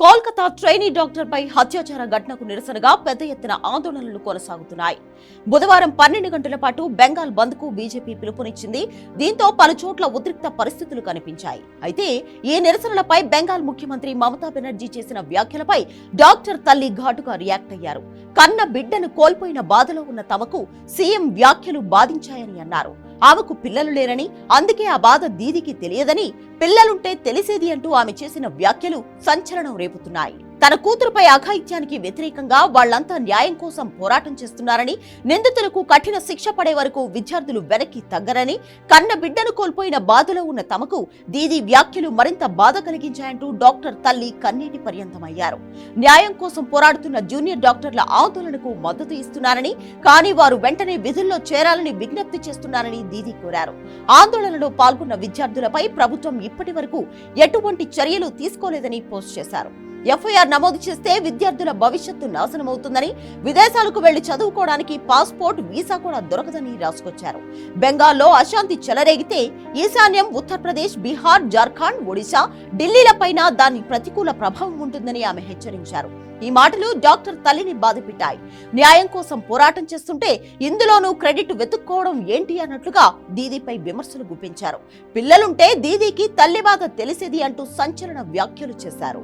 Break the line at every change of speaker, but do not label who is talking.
Kolkata trainee doctor పై హత్యాచార ఘటనకు నిరసనగా పెద్ద ఎత్తున ఆందోళనలు కొనసాగుతున్నాయి. బుధవారం పన్నెండు గంటల పాటు బెంగాల్ బంద్కు బీజేపీ పిలుపునిచ్చింది. దీంతో పలు చోట్ల ఉద్రిక్త పరిస్థితులు కనిపించాయి. అయితే ఈ నిరసనలపై బెంగాల్ ముఖ్యమంత్రి మమతా బెనర్జీ చేసిన వ్యాఖ్యలపై డాక్టర్ తల్లి ఘాటుగా రియాక్ట్ అయ్యారు. కన్న బిడ్డను కోల్పోయిన బాధలో ఉన్న తమకు సీఎం వ్యాఖ్యలు బాధించాయని అన్నారు. ఆమెకు పిల్లలు లేరని అందుకే ఆ బాధ దీదికి తెలియదని పిల్లలుంటే తెలిసేది అంటూ ఆమె చేసిన వ్యాఖ్యలు సంచలనం రేపుతున్నాయి. తన కూతురుపై అఘాయిత్యానికి వ్యతిరేకంగా వాళ్ళంతా న్యాయం కోసం పోరాటం చేస్తున్నారని నిందితులకు కఠిన శిక్ష పడే వరకు విద్యార్థులు వెనక్కి తగ్గరని కన్న బిడ్డను కోల్పోయిన బాధలో ఉన్న తమకు దీది వ్యాఖ్యలు మరింత బాధ కలిగించాయంటూ డాక్టర్ తల్లి కన్నీటి పర్యంతమయ్యారు. న్యాయం కోసం పోరాడుతున్న జూనియర్ డాక్టర్ల ఆందోళనకు మద్దతు ఇస్తున్నారని కానీ వారు వెంటనే విధుల్లో చేరాలని విజ్ఞప్తి చేస్తున్నారని దీది కోరారు. ఆందోళనలో పాల్గొన్న విద్యార్థులపై ప్రభుత్వం ఇప్పటి వరకు ఎటువంటి చర్యలు తీసుకోలేదని పోస్ట్ చేశారు. ఎఫ్ఐఆర్ నమోదు చేస్తే విద్యార్థుల భవిష్యత్తు నాశనమవుతుందని విదేశాలకు వెళ్ళి చదువుకోవడానికి పాస్పోర్ట్ వీసా కూడా దొరకదని రాసుకొచ్చారు. బెంగాల్లో అశాంతి చెలరేగితే ఈశాన్యం ఉత్తరప్రదేశ్ బీహార్ జార్ఖండ్ ఒడిశా ఢిల్లీలపైన దాని ప్రతికూల ప్రభావం ఉంటుందని ఆమె హెచ్చరించారు. ఈ మాటలు డాక్టర్ తల్లిని బాధపెట్టాయి. న్యాయం కోసం పోరాటం చేస్తుంటే ఇందులోనూ క్రెడిట్ వెతుక్కోవడం ఏంటి అన్నట్లుగా దీదీపై విమర్శలు గుప్పించారు. పిల్లలుంటే దీదీకి తల్లి బాధ తెలిసేది అంటూ సంచలన వ్యాఖ్యలు చేశారు.